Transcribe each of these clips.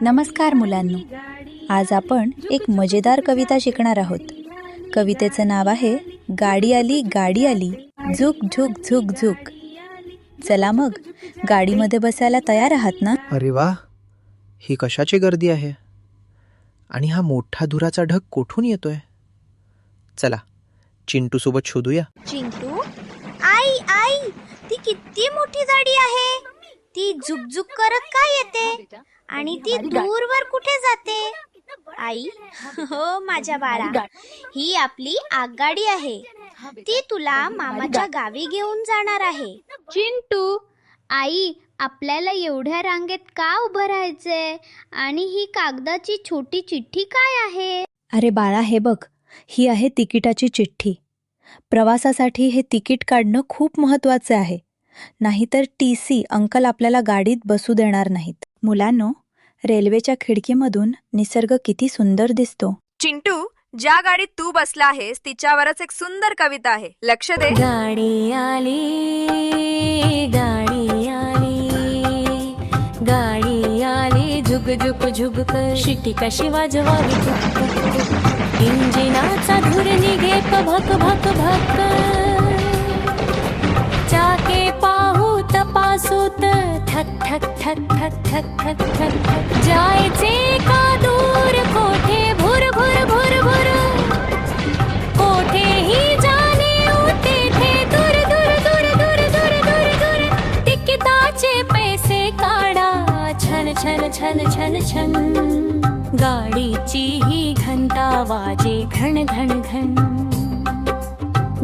नमस्कार मुलांनो. आज आपण एक मजेदार कविता शिकणार आहोत. कवितेचं नाव आहे गाडी आली गाडी आली झुक झुक झुक झुक. चला मग गाडीमध्ये बसायला तयार आहात ना? अरे वा ही कशाची गर्दी आहे? आणि हा मोठा धुराचा ढग कोठून येतोय? चला चिंटू सोबत शोधूया. चिंटू? आई आई ती किती मोठी गाडी आहे? ती झुकझुक करत काय येते? आणि ती दूरवर कुठे जाते? आई हो माझ्या बाळा. ही आपली आगगाडी आहे. ती तुला मामाच्या गावी घेऊन जाणार आहे. चिंटू आई आपल्याला एवढ्या रांगेत का उभं राहायचंय? आणि ही कागदाची छोटी चिठ्ठी काय आहे? अरे बाळा हे बघ. ही आहे तिकिटाची चिठ्ठी. प्रवासासाठी हे तिकीट काढणं खूप महत्त्वाचं आहे. नाहीतर टी सी अंकल आपल्याला गाडीत बसू देणार नाहीत. मुलांनो रेल्वेच्या खिडकीमधून निसर्ग किती सुंदर दिसतो. चिंटू ज्या गाडीत तू बसला आहेस तिच्यावरच एक सुंदर कविता आहे. लक्ष दे. गाडी आली गाडी आली गाडी आली झुक झुक झुक कर. शिटी कशी वाजवावी. इंजिनाचा धूर निघे भक भक भक थक थक थक थक थक थक जायचे का दूर? कोठे भुर भुर भुर भुर? कोठेही जाणे तेथे दूर दूर दूर दूर दूर दूर दूर. तिकिटाचे पैसे काढा. छन छन छन छन छन. गाडीची ही घंटा वाजे घण घण घण.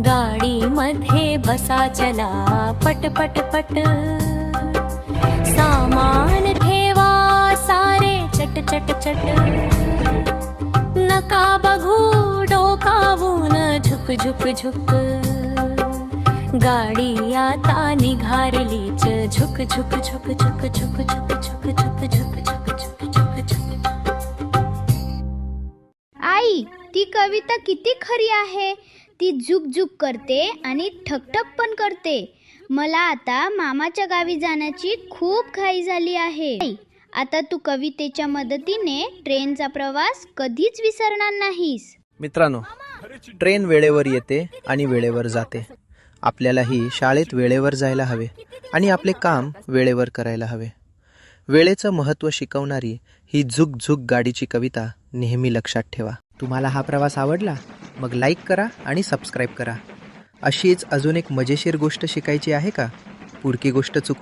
गाडीमध्ये बसा चला पट पट पट. सामान ठेवा सारे चट चट चट नका बघू डोकावून झुक झुक झुक गाडी आता निघारलीच झुक झुक झुक झुक झुक झुक झुक झुक झुक झुक झुक झुक झुक आई ती कविता किती खरी आहे ती झुक झुक करते आणि ठकठक पण करते मला आता मामाच्या गावी जाण्याची खूप घाई झाली आहे. आता तू कवितेच्या मदतीने ट्रेनचा प्रवास कधीच विसरणार नाहीस. मित्रांनो ट्रेन वेळेवर येते आणि वेळेवर जाते. आपल्यालाही शाळेत वेळेवर जायला हवे आणि आपले काम वेळेवर करायला हवे. वेळेचं महत्त्व शिकवणारी ही झुक झुक गाडीची कविता नेहमी लक्षात ठेवा. तुम्हाला हा प्रवास आवडला? मग लाईक करा आणि सबस्क्राईब करा. अशीच अजून एक मजेशीर गोष्ट शिकायची आहे का? पुरकी गोष्ट चुकू